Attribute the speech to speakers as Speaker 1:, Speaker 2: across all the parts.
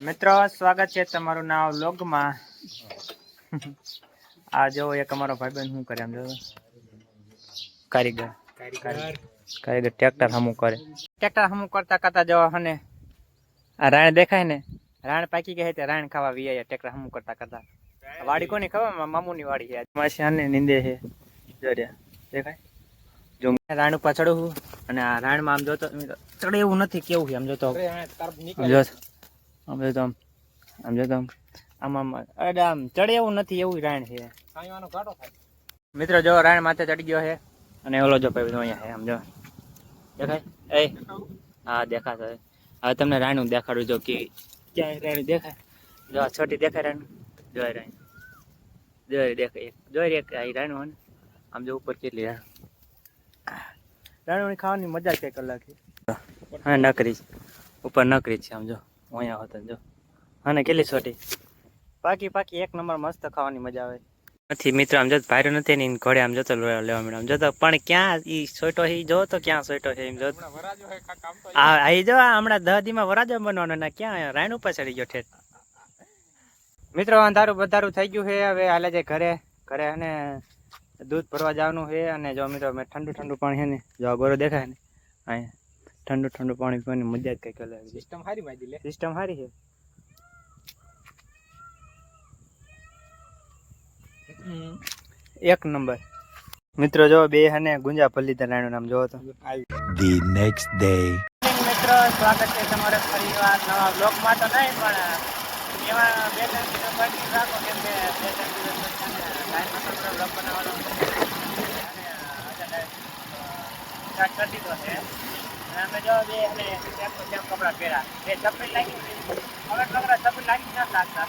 Speaker 1: મિત્રો સ્વાગત છે તમારું નામ વ્લોગમાં. આ જો એક અમારો ભાઈબંધ શું કરે આમ જો? કારીગર. કારીગર. ટ્રેક્ટર હમું કરે. ટ્રેક્ટર હમું કરતા કરતા જો હને આ રાણ દેખાય ને? રાણ પાકી ગઈ તે રાણ ખાવા વી ટ્રેક્ટર હમું કરતા કરતા. વાડી કોની ખબર? મામુ મામુની વાડી છે. માસી આને નિંદે છે. જો દેખાય? જો રાણ ઉપર ચડું અને આ રાણમાં આમ જોતો ચડે એવું નથી કેવું છે આમ જોતો. જો આમ જોતો આમ આમ જોતો આમ આમ આમ અરે આમ ચડે એવું નથી એવું રાણ છે. મિત્રો જો રાણ માથે ચડી ગયો છે અને ઓલો જો ભાઈ અહીંયા છે આમ જો. દેખાય? એ હા દેખાશે હવે તમને રાણું દેખાડું જો કે ક્યાં રાણું દેખાય. જો છોટી દેખાય રાણું જોઈ રાણ જોઈ દેખાય જોઈ રે આ રાણું હોય આમ જો ઉપર કેટલી રાણ રાણું ખાવાની મજા છે. કલાક હા નકરી ઉપર નકરી છે આમ જો. અહીંયા હતા જો. અને કેટલી સોટી? પાકી પાકી એક નંબર મસ્ત ખાવાની મજા આવે. નથી મિત્ર આમ જતો ભાઈ નથી ને ઘોડે આમ જતો લેવા લેવા મળે. આમ જોતો પણ ક્યાં ઈ સોટો ઈ જો તો ક્યાં સોટો છે એમ જો. આ આઈ જો હમણાં દહમાં વરાજો બનવાનો ને ક્યાં રાયણ ઉપર ચડી ગયો ઠેઠ. મિત્રો અંધારું બધારું થઈ ગયું છે હવે હાલે જે ઘરે. ઘરે અને દૂધ ભરવા જવાનું છે અને જો મિત્રો મેં ઠંડુ ઠંડુ પાણી છે ને જો આ ગોરો દેખાય ને. અહીંયા. ઠંડુ ઠંડુ પાણી પીવાની મજા જ કંઈક અલગ
Speaker 2: સિસ્ટમ હારી માજી લે.
Speaker 1: સિસ્ટમ સારી છે. એક નંબર. મિત્રો જો બે હને ગુંજા પલ્લી રાણું નામ જોવો તો.
Speaker 3: ધી નેક્સ્ટ ડે
Speaker 1: મિત્રો. સ્વાગત છે તમારે ફરીવાર નવા બ્લોગમાં તો નહીં પણ એમાં બે ત્રણ કિલો બાકી રાખો કેમ કે બે ત્રણ કિલો પછી ટાઈમ હતો આપણે બ્લોગ બનાવવાનો અને આજે સ્ટાર્ટ કરી દીધો છે. અને અમે જો બે અને સેમ તો સેમ કપડાં પહેર્યા બે ચપ્પલ લાગી હવે કપડાં ચપ્પલ લાગી નથી લાગતા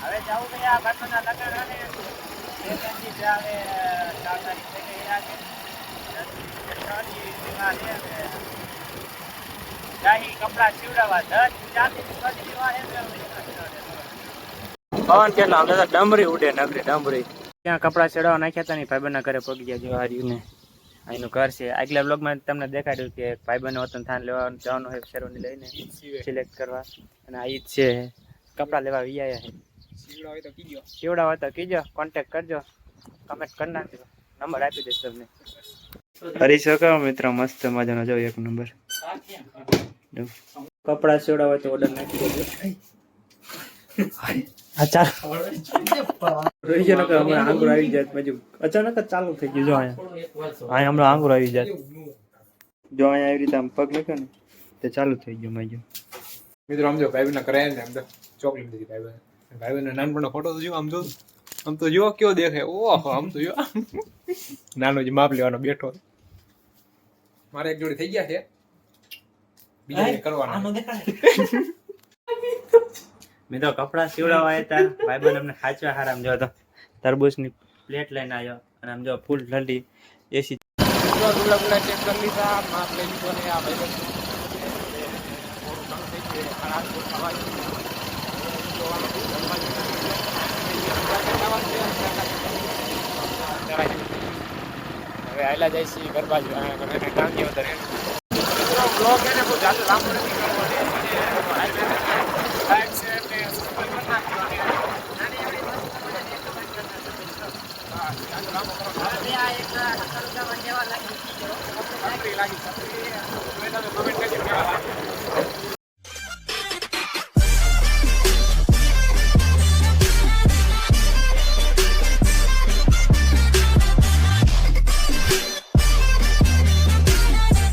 Speaker 1: હવે જવું છે આ બાટોના લગ્ન અને બે ત્રણ દિવસ હવે ચાર તારીખ થઈ ગઈ આજે ત્રણ દિવસ આ છે ને ગાહી કપડા સીવડાવવા દસ ચાલીસ પચીસ વાર એમ એમ પવન કેટલો આમ તો ડમરી ઉડે નગરી ડમરી ત્યાં કપડા ચડાવવા નાખ્યા હતા ને ભાઈબંધના ઘરે પગી ગયા જો હાર્યું ને અહીંનું ઘર છે. આગલા બ્લોગમાં તમને દેખાડ્યું કે ભાઈબંધને વતન થાન લેવા જવાનું હોય શેરોની લઈને સિલેક્ટ કરવા. અને આ ઈદ છે. કપડા લેવા વિયા છે
Speaker 2: સીવડા હોય તો કીજો.
Speaker 1: સીવડાવો તો કીજો. કોન્ટેક્ટ કરજો. કમેન્ટ કરી નાખજો. નંબર આપી દઈશ તમને. કરી શકો મિત્રો મસ્ત મજાનો. જો એક નંબર. કપડા સીવડાવો તો ઓર્ડર નાખી દેજો. આવી જાય અચાનક જ ચાલુ થઈ ગયું જો અહીંયા. અહીંયા હમણાં આંગળો આવી જાય. જો અહીંયા આવી રીતે આમ પગ મૂક્યો ને તે ચાલુ થઈ ગયું
Speaker 2: મિત્રો આમ જો ભાઈ ના ને આમ તો ચોકલેટ દીધી ભાઈ ભાઈ ના નાનપણનો ફોટો તો જો આમ જો આમ તો જો કેવો દેખાય. ઓહો આમ તો જો. નાનો જે માપ લેવાનો બેઠો મારે એક જોડી થઈ ગયા છે. બીજા એક કરવાના
Speaker 1: તો કપડા સીવડાવવા હતા ભાઈ ભાઈબંધ અમને ખાચવા હારામ જો તો તરબૂચની પ્લેટ લઈને આવ્યો અને આમ જો ફૂલ ઠંડી એસી
Speaker 2: ગુલા ચેક કરી લીધા માપ લઈ લીધો ને આ ભાઈ. હવે આયલા જાય છે ઘર ટાંકી વધારે બ્લોગ એને બહુ જાતે લાંબો નથી. આ એક સત્તર રૂપિયા વન જેવા લાગી ગયો